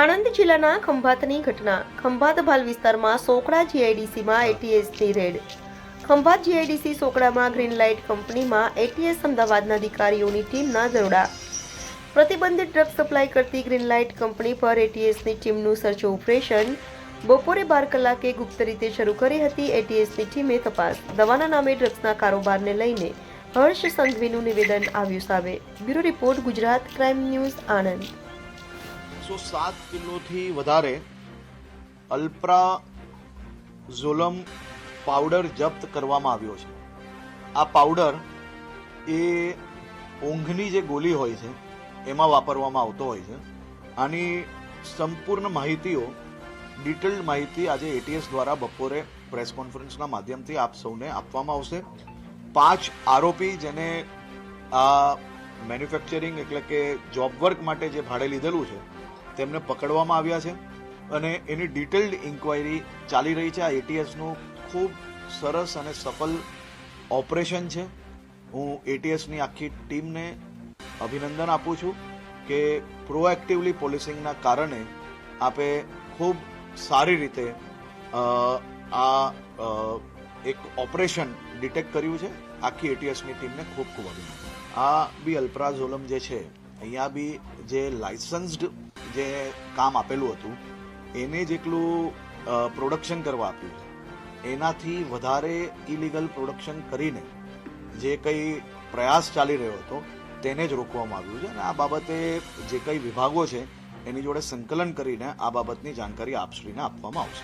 આણંદ જિલ્લાના ખંભાતની ઘટના. ખંભાત ભાલ વિસ્તારમાં સોકડા જીઆઈડીસીમાં એટીએસની રેડ. ખંભાત જીઆઈડીસી સોકડામાં ગ્રીન લાઇટ કંપનીમાં એટીએસ અમદાવાદના અધિકારીઓની ટીમના દરોડા. પ્રતિબંધિત ડ્રગ સપ્લાય કરતી ગ્રીન લાઇટ કંપની પર એટીએસની ટીમનું સર્ચ ઓપરેશન બપોરે બાર કલાકે ગુપ્ત રીતે શરૂ કરી હતી એટીએસની ટીમે તપાસ. દવાના નામે ડ્રગ્સના કારોબારને લઈને હર્ષ સંઘવીનું નિવેદન આવ્યું સામે. Bureau report Gujarat crime news Anand. સો સાત કિલોથી વધારે અલ્પ્રા ઝોલમ પાવડર જપ્ત કરવામાં આવ્યો છે. આ પાવડર એ ઊંઘની જે ગોલી હોય છે, એમાં વાપરવામાં આવતો હોય છે. આની સંપૂર્ણ માહિતીઓ, ડિટેલ્ડ માહિતી આજે એટીએસ દ્વારા બપોરે પ્રેસ કોન્ફરન્સના માધ્યમથી આપ સૌને આપવામાં આવશે. પાંચ આરોપી જેને આ મેન્યુફેક્ચરિંગ એટલે કે જોબ વર્ક માટે જે ભાડે લીધેલું છે તેમને પકડવામાં આવ્યા છે અને એની ડિટેલ્ડ ઇન્ક્વાયરી ચાલી રહી છે. આ એટીએસનું ખૂબ સરસ અને સફળ ઓપરેશન છે. હું એટીએસની આખી ટીમને અભિનંદન આપું છું કે પ્રોએક્ટિવલી પોલિસિંગના કારણે આપે ખૂબ સારી રીતે આ એક ઓપરેશન ડિટેક્ટ કર્યું છે. આખી એટીએસની ટીમને ખૂબ ખૂબ અભિનંદન. આ બી અલ્પ્રાઝોલમ જે છે, અહીંયા બી જે લાઇસન્સ્ડ જે કામ આપેલું હતું, એને જેટલું પ્રોડક્શન કરવા આપ્યું એનાથી વધારે ઇલીગલ પ્રોડક્શન કરીને જે કંઈ પ્રયાસ ચાલી રહ્યો હતો, તેને જ રોકવામાં આવ્યું છે અને આ બાબતે જે કંઈ વિભાગો છે, એની જોડે સંકલન કરીને આ બાબતની જાણકારી આપશ્રીને આપવામાં આવશે.